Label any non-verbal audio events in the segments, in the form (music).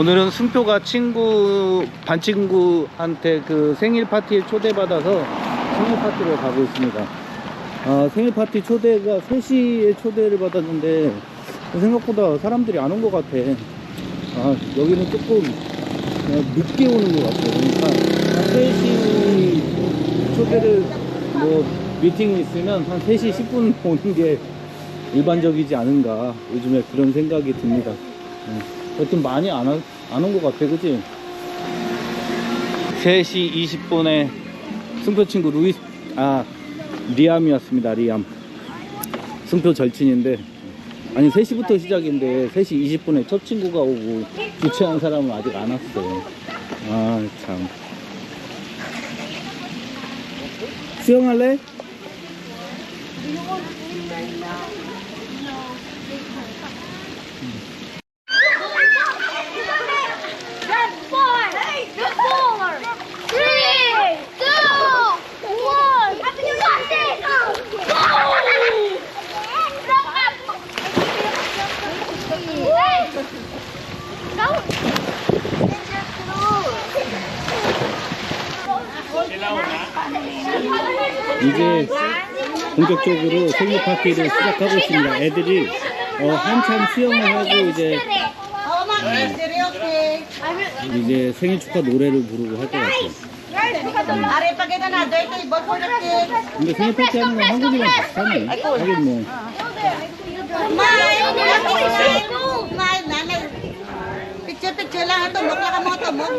오늘은 승표가 친구 반 친구한테 그 생일 파티에 초대받아서 생일 파티를 가고 있습니다. 아, 생일 파티 초대가 3시에 초대를 받았는데 생각보다 사람들이 안 온 것 같아. 아, 여기는 조금 어, 늦게 오는 것 같아. 그러니까 한 3시 초대를 뭐 미팅이 있으면 한 3시 10분 오는 게 일반적이지 않은가 요즘에 그런 생각이 듭니다. 어, 여튼 많이 안 온 것 같아, 그지? 3시 20분에 승표 친구 루이, 아, 리암이었습니다, 리암. 승표 절친인데, 아니, 3시부터 시작인데, 3시 20분에 첫 친구가 오고, 주최한 사람은 아직 안 왔어요. 아, 참. 수영할래? 이제 본격적으로 생일 파티를 시작하고 있습니다. 애들이 어, 한참 수영을 하고 이제 이제 생일 축하 노래를 부르고 할 것 같아요. 근데 생일 파티 하는 건 한국이랑 비슷하네. 하긴 뭐 Luis.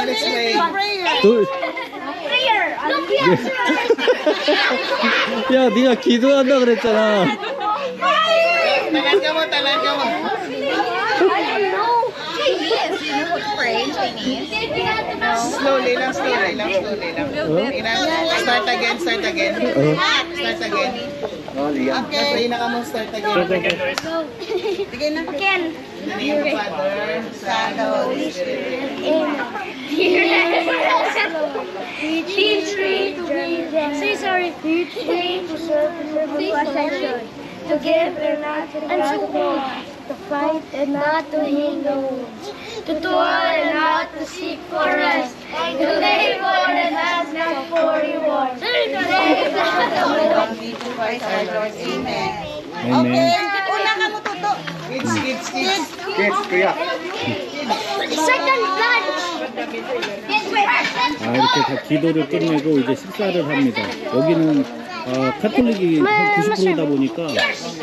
Tony, let's say prayer. (laughs) 둘. 야, 네가 기도한다 그랬잖아. Talaga mo, talaga mo. Slowly lang, slowly lang, slowly lang. Okay lang. Start again, start again. Start again. Okay. Pray na ka mo, start again. Sige na. Again. In the name of the Father, Son, and Holy Spirit. Teach me to be say sorry. Teach me to serve, to serve you as I should. To give and not to grasp To fight and not to hinder wounds. To toil and not to seek for rest. To labor and ask not for reward. Our Lord. Amen. Okay, Amen. mo tuto. Kids, kids, kids. Second lunch. 아, 이렇게 다 기도를 끝내고 이제 식사를 합니다. 여기는 어, 카톨릭이 한 90%다 보니까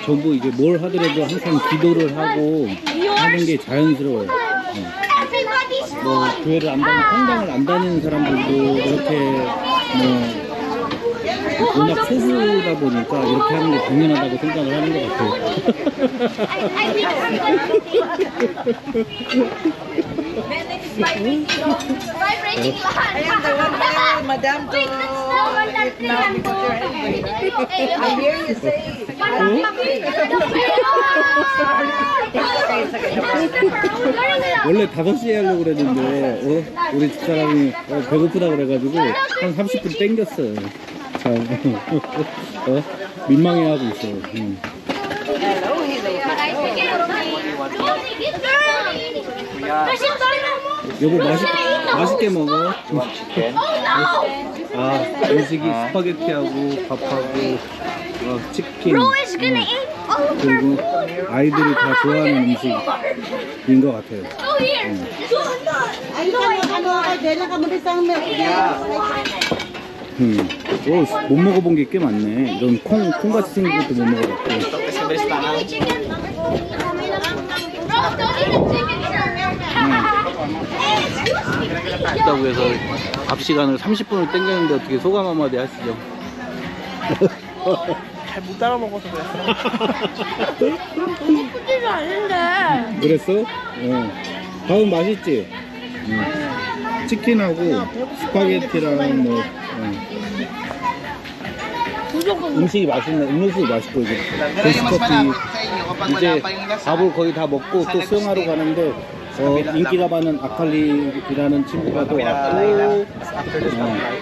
전부 이제 뭘 하더라도 항상 기도를 하고 하는 게 자연스러워요. 어. Everybody's 뭐 교회를 안 다니는 성당을 안 다니는 사람들도 이렇게 뭐 워낙 소수다 보니까 이렇게 하는 게 당연하다고 생각을 하는 것 같아요. Wait, that's I hear you say. 원래 5시에 하려고 그랬는데 어? 우리 집사람이 어, 배고프다 그래가지고 한 30분 땡겼어요 참 어? 민망해하고 있어 응. 여보 맛있, 맛있게 먹어 아 음식이 스파게티하고 밥하고 어, 치킨 her 그리고 아이들이 다 좋아하는 음식인 것 같아요 Go 음. 오, 못 먹어본 게 꽤 많네. 이런 콩, 콩같이 생긴 것도 못 먹어봤고. 있다고 해서 밥 시간을 30분을 땡겼는데 어떻게 소감 한마디 하시죠? 잘 못 따라 먹어서 그래. 크지도 (laughs) 않은데. 그랬어? 어. 밥은 맛있지? 응. 치킨하고 스파게티랑 뭐 어. 음식이 맛있네. 음료수도 맛있고 이제 kapag 이제. 밥을 거의 다 먹고 또 수영하러 가는데 어, 인기가 많은 아칼리라는 친구가 또 왔고 어,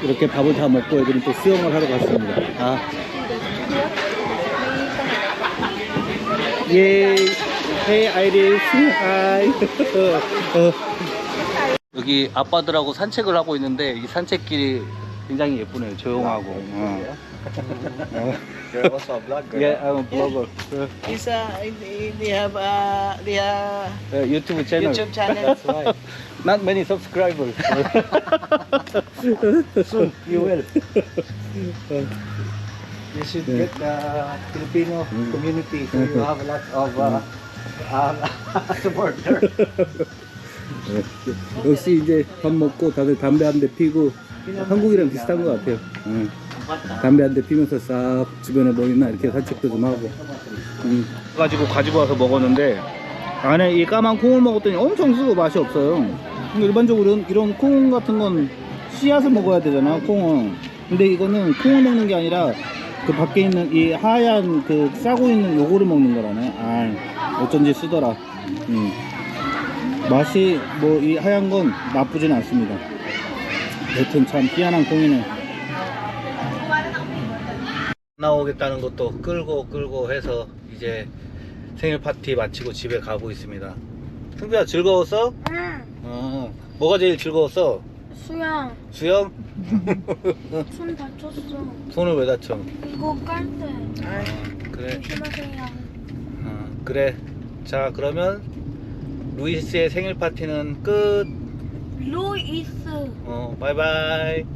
이렇게 밥을 다 먹고 애들은 또 수영을 하러 갔습니다. 아. 예, 헤이 아이리스, 하이. 어. 여기 아빠들하고 산책을 하고 있는데 이 산책길이 굉장히 예쁘네요. 조용하고. 어. You're also a vlogger. 예, I'm a blogger. 어, Is, uh, they, have, uh, they have 어, 유튜브 채널. YouTube channel. Not many subscribers. Soon, you will. You should get the Filipino Mm. community so you have a lot of uh, um, supporter. 역시 이제 밥 먹고 다들 담배 한 대 피고 한국이랑 비슷한 것 같아요. 응. 담배 한 대 피면서 싹 주변에 뭐 있나 이렇게 산책도 좀 하고. 응. 가지고 가지고 와서 먹었는데 안에 이 까만 콩을 먹었더니 엄청 쓰고 맛이 없어요. 일반적으로 이런, 콩 같은 건 씨앗을 먹어야 되잖아 콩은. 근데 이거는 콩을 먹는 게 아니라 그 밖에 있는 이 하얀 그 싸고 있는 요거를 먹는 거라네. 아 어쩐지 쓰더라. 음. 맛이 뭐 이 하얀 건 나쁘진 않습니다. 여튼 참 희한한 콩이네. 나오겠다는 것도 끌고 끌고 해서 이제 생일 파티 마치고 집에 가고 있습니다. 승비야 즐거웠어? 응. 어. 뭐가 제일 즐거웠어? 수영. 수영? (laughs) 손 다쳤어. 손을 왜 다쳐? 이거 깔 때. 어, 그래. 조심하세요. 어, 그래. 자 그러면 루이스의 생일 파티는 끝. 루이스. 어, 바이바이.